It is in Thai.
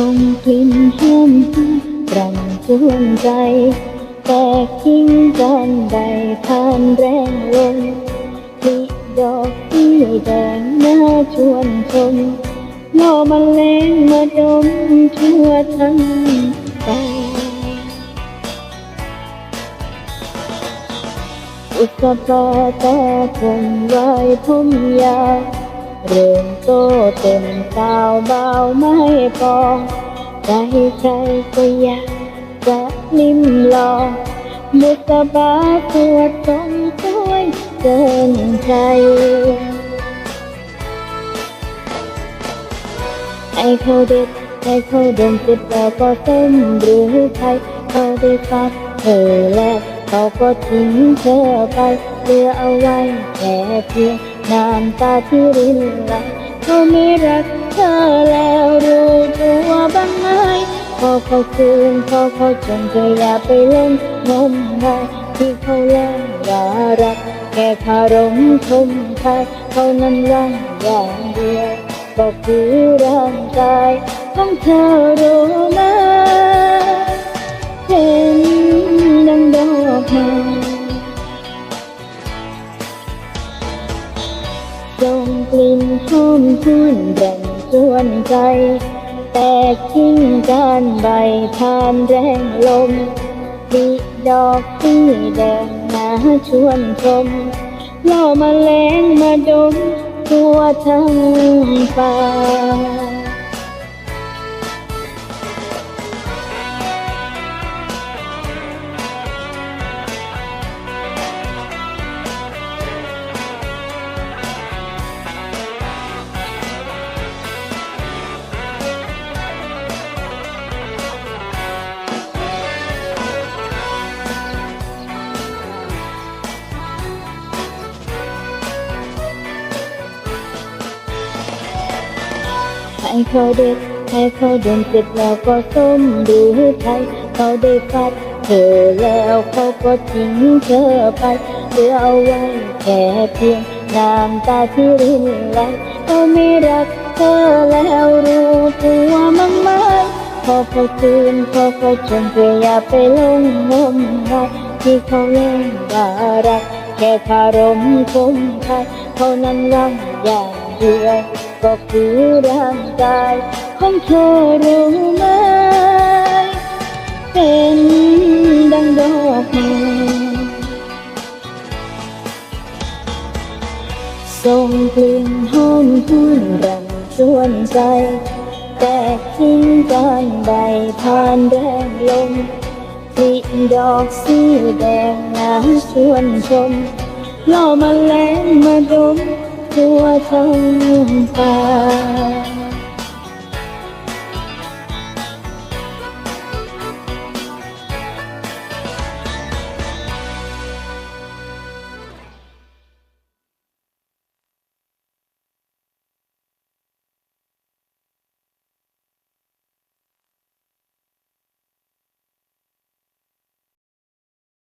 ส่งกลิ่นหอมรังจวนใจ แต่ทิ้งกันใบทานแรงลมผลิดอกที่แดงน่าชวนชมล่อมาแรงมาดมทั่วทั้งป่าอุตสภาตาผมไว้ผมยาว เริ่มโตเต็มสาวเบาไม่พอใครใครก็อยากจะลิ้มลองบุษบาปวดทรงสวยเกินใครให้เขาเด็ดให้เขาดมเสร็จแล้วก็เต้มหรือใครเขาได้ฟักเธอแล้วเขาก็ทิ้งเธอไปเหลือเอาไว้แค่เพียง น้ำตาที่รินไหลเขาไม่รักเธอแล้วรู้ตัวบ้างไหมพอเขาคืนพอเขาจนเธออย่าไปเล่นงมงายที่เขาเล่นว่ารัก แค่คารมชมใครเขานั้นรักอย่างเดียวก็คือร่างกายของเธอรู้ไหม ส่งกลิ่นหอมชื่นแรงชวนใจ แตกทิ้งการใบทานแรงลมดีดอกที่แดงน่าชวนชมล่อมาแลงมาดมทั่วทั้งป่า ให้เขาเด็ดให้เขาดมเสร็จแล้วก็ส้มดูไทยเขาได้ฟัดเธอแล้วเขาก็ทิ้งเธอไปเหลือเอาไว้แค่เพียงน้ำตาที่รินไหลเขาไม่รักเธอแล้วรู้ตัวมั้งไหมพอเขาคืนพอเขาจนเธออย่าไปลงงมงายที่เขาเล่นว่ารักแค่คารมคมคายเขานั้นรักอย่าง เดียก็คือร่างกายของเธอรู้ไหม เป็นดังดอกไม้ส่งกลิ่นหอมหุ่นรังชวนใจ แต่ทิ้งการใบผ่านแรงลมกลีดอกสีแดงน่าชวนชมล่อมาแลงมาดม ทั่วทั้งป่า